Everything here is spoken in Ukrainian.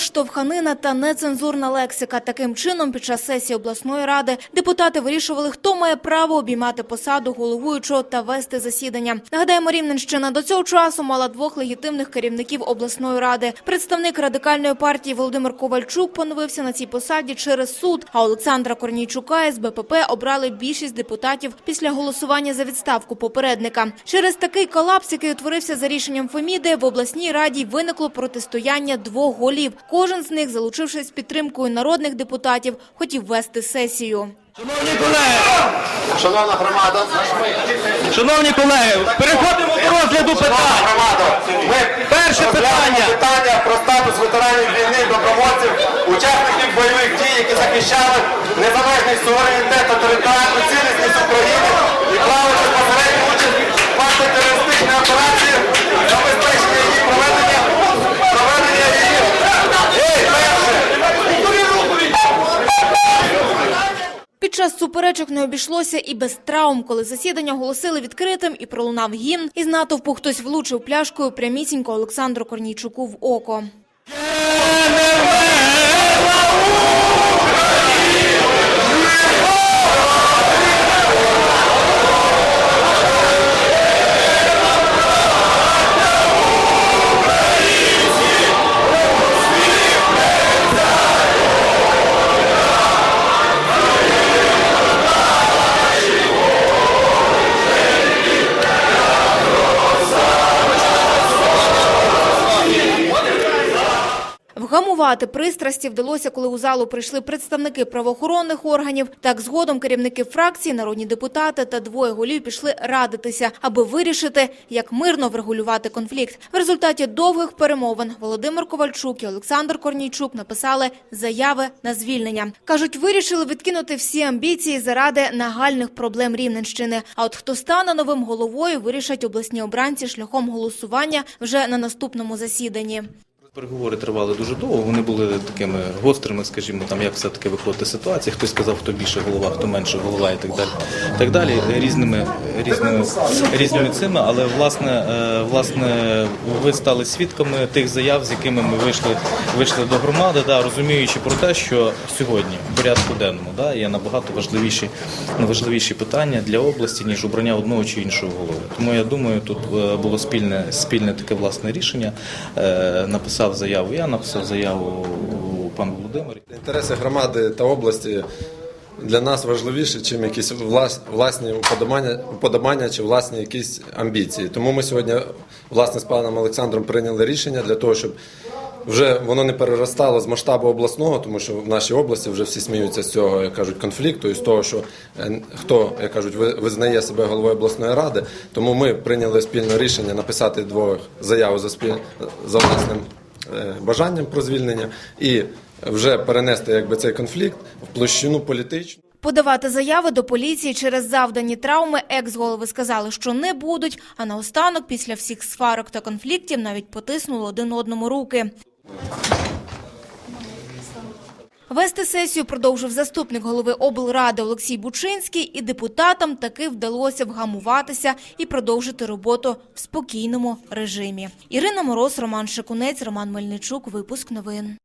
Штовханина та нецензурна лексика. Таким чином, під час сесії обласної ради депутати вирішували, хто має право обіймати посаду головуючого та вести засідання. Нагадаємо, Рівненщина до цього часу мала двох легітимних керівників обласної ради. Представник радикальної партії Володимир Ковальчук поновився на цій посаді через суд. А Олександра Корнійчука із БПП обрали більшість депутатів після голосування за відставку попередника. Через такий колапс, який утворився за рішенням Феміди, в обласній раді виникло протистояння двох голів. Кожен з них, залучившись підтримкою народних депутатів, хотів вести сесію. Шановні колеги, Шановна громада, шановні колеги, переходимо до розгляду питань. громада, ми Перше питання. питання про статус ветеранів війни, добровольців, учасників бойових дій, які захищали незалежність, суперечок не обійшлося і без травм, коли засідання оголосили відкритим і пролунав гімн. Із натовпу хтось влучив пляшкою прямісінько Олександру Корнійчуку в око. Вгамувати пристрасті вдалося, коли у залу прийшли представники правоохоронних органів. Так згодом керівники фракції, народні депутати та двоє голів пішли радитися, аби вирішити, як мирно врегулювати конфлікт. В результаті довгих перемовин Володимир Ковальчук і Олександр Корнійчук написали заяви на звільнення. кажуть, вирішили відкинути всі амбіції заради нагальних проблем Рівненщини. А от хто стане новим головою, вирішать обласні обранці шляхом голосування вже на наступному засіданні. Переговори тривали дуже довго. Вони були такими гострими, скажімо, там як все таки виходить ситуація. Хтось сказав, хто більше голова, хто менше голова, і так далі. Так далі різними різними різними цими. Але власне, е, власне, ви стали свідками тих заяв, з якими ми вийшли вийшли до громади, да, розуміючи про те, що сьогодні в порядку денному да, є набагато важливіші важливіші питання для області ніж обрання одного чи іншого голови. Тому я думаю, тут е, було спільне спільне таке власне рішення. Е, Написав заяву. Я написав заяву пан Володимир. Інтереси громади та області для нас важливіші, ніж якісь влас- власні уподобання, уподобання чи власні якісь амбіції. Тому ми сьогодні власне з паном Олександром прийняли рішення для того, щоб вже воно не переростало з масштабу обласного, тому що в нашій області вже всі сміються з цього, як кажуть, конфлікту і з того, що е, хто, як кажуть, ви- визнає себе головою обласної ради. Тому ми прийняли спільне рішення написати двох заяву за спіль за власним бажанням про звільнення і вже перенести якби цей конфлікт в площину політичну. Подавати заяви до поліції через завдані травми екс-голови сказали, що не будуть, а наостанок після всіх сварок та конфліктів навіть потиснули один одному руки. Вести сесію продовжив заступник голови облради Олексій Бучинський, і депутатам таки вдалося вгамуватися і продовжити роботу в спокійному режимі. Ірина Мороз, Роман Шикунець, Роман Мельничук. Випуск новин.